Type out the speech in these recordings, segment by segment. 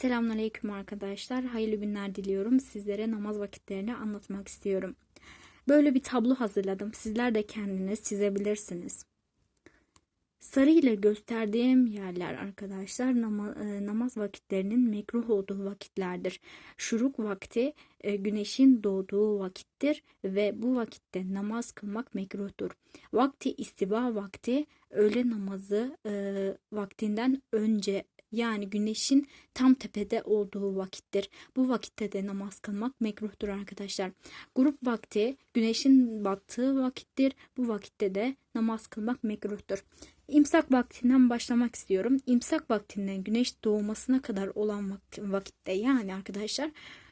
Selamünaleyküm arkadaşlar. Hayırlı günler diliyorum. Sizlere namaz vakitlerini anlatmak istiyorum. Böyle bir tablo hazırladım. Sizler de kendiniz çizebilirsiniz. Sarı ile gösterdiğim yerler arkadaşlar e, namaz vakitlerinin mekruh olduğu vakitlerdir. Şuruk vakti e, güneşin doğduğu vakittir ve bu vakitte namaz kılmak mekruhtur. Vakti istiva vakti öğle namazı e, vaktinden önce yani güneşin tam tepede olduğu vakittir. Bu vakitte de namaz kılmak mekruhtur arkadaşlar. Grup vakti güneşin battığı vakittir. Bu vakitte de namaz kılmak mekruhtur. İmsak vaktinden başlamak istiyorum. İmsak vaktinden güneş doğmasına kadar olan vak- vakitte yani arkadaşlar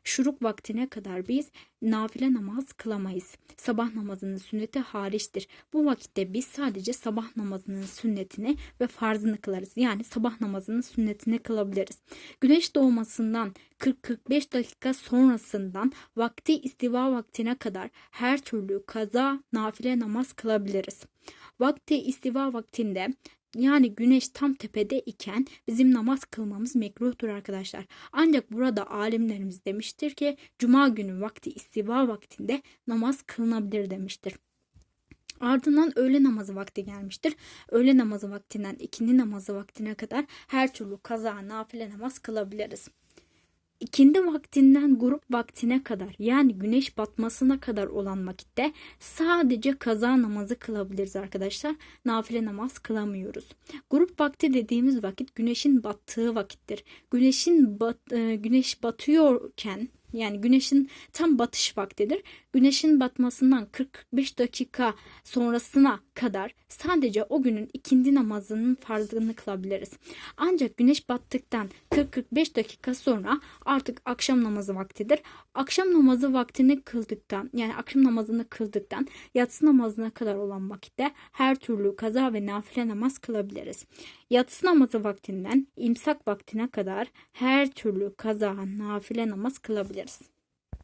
şuruk vaktine kadar biz nafile namaz kılamayız. Sabah namazının sünneti hariçtir. Bu vakitte biz sadece sabah namazının sünnetini ve farzını kılarız. Yani sabah namazının sünnetini kılabiliriz. Güneş doğmasından 40-45 dakika sonrasından vakti istiva vaktine kadar her türlü kaza nafile namaz kılabiliriz. Vakti istiva vaktinde yani güneş tam tepede iken bizim namaz kılmamız mekruhtur arkadaşlar. Ancak burada alimlerimiz demiştir ki cuma günü vakti istiva vaktinde namaz kılınabilir demiştir. Ardından öğle namazı vakti gelmiştir. Öğle namazı vaktinden ikindi namazı vaktine kadar her türlü kaza nafile namaz kılabiliriz. İkindi vaktinden grup vaktine kadar yani güneş batmasına kadar olan vakitte sadece kaza namazı kılabiliriz arkadaşlar. Nafile namaz kılamıyoruz. Grup vakti dediğimiz vakit güneşin battığı vakittir. Güneşin bat, e, güneş batıyorken yani güneşin tam batış vaktidir. Güneşin batmasından 40-45 dakika sonrasına kadar sadece o günün ikindi namazının farzını kılabiliriz. Ancak güneş battıktan 40-45 dakika sonra artık akşam namazı vaktidir. Akşam namazı vaktini kıldıktan yani akşam namazını kıldıktan yatsı namazına kadar olan vakitte her türlü kaza ve nafile namaz kılabiliriz. Yatsı namazı vaktinden imsak vaktine kadar her türlü kaza nafile namaz kılabiliriz. Rangers.